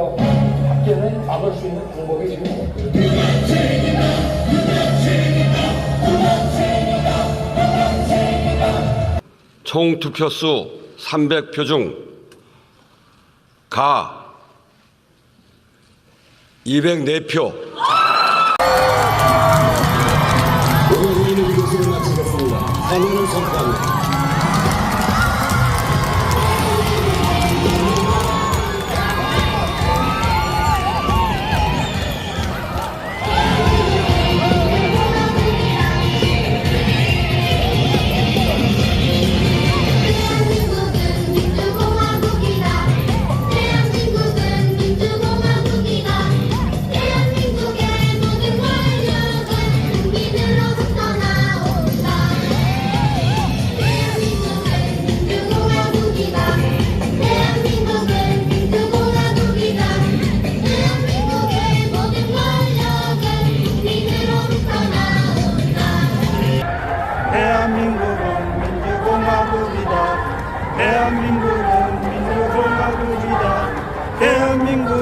전혀 밖에는 막을 수 있는 방법이 지금 총 투표수 300표 중 가 204표 오늘 우리는 이곳으로 마치겠습니다. 하늘을 선포합니다. 대한민국은 민주공화국이다. 대한민국